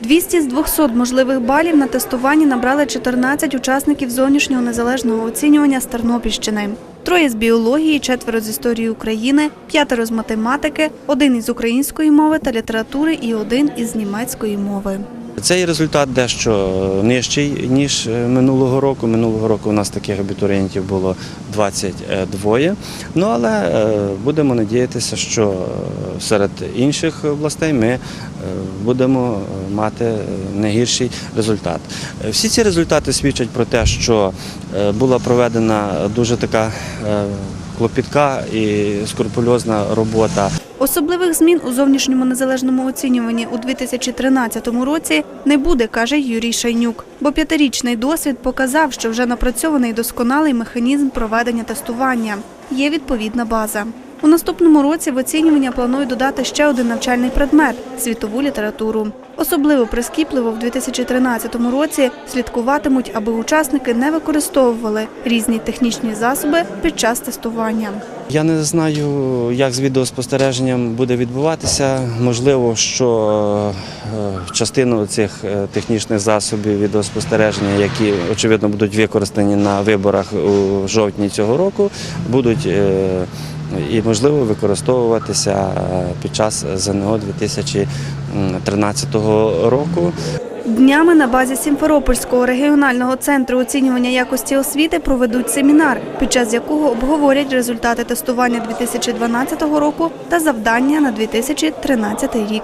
200 з 200 можливих балів на тестуванні набрали 14 учасників зовнішнього незалежного оцінювання з Тернопільщини. Троє з біології, четверо з історії України, п'ятеро з математики, один із української мови та літератури і один із німецької мови. Цей результат дещо нижчий ніж е, минулого року. Минулого року у нас таких абітурієнтів було 22. Ну але е, будемо надіятися, що е, серед інших областей ми будемо мати не гірший результат. Всі ці результати свідчать про те, що була проведена дуже така клопітка і скрупульозна робота Особливих змін у зовнішньому незалежному оцінюванні у 2013 році не буде, каже Юрій Шайнюк. Бо п'ятирічний досвід показав, що вже напрацьований досконалий механізм проведення тестування. Є відповідна база. У наступному році в оцінювання планують додати ще один навчальний предмет світову літературу. Особливо прискіпливо в 2013 році слідкуватимуть, аби учасники не використовували різні технічні засоби під час тестування. Я не знаю, як з відеоспостереженням буде відбуватися. Можливо, що е, частину цих е, технічних засобів відеоспостереження, які очевидно будуть використані на виборах у жовтні цього року, будуть е, і можливо використовуватися е, під час ЗНО 2013 року. Днями на базі Сімферопольського регіонального центру оцінювання якості освіти проведуть семінар, під час якого обговорять результати тестування 2012 року та завдання на 2013 рік.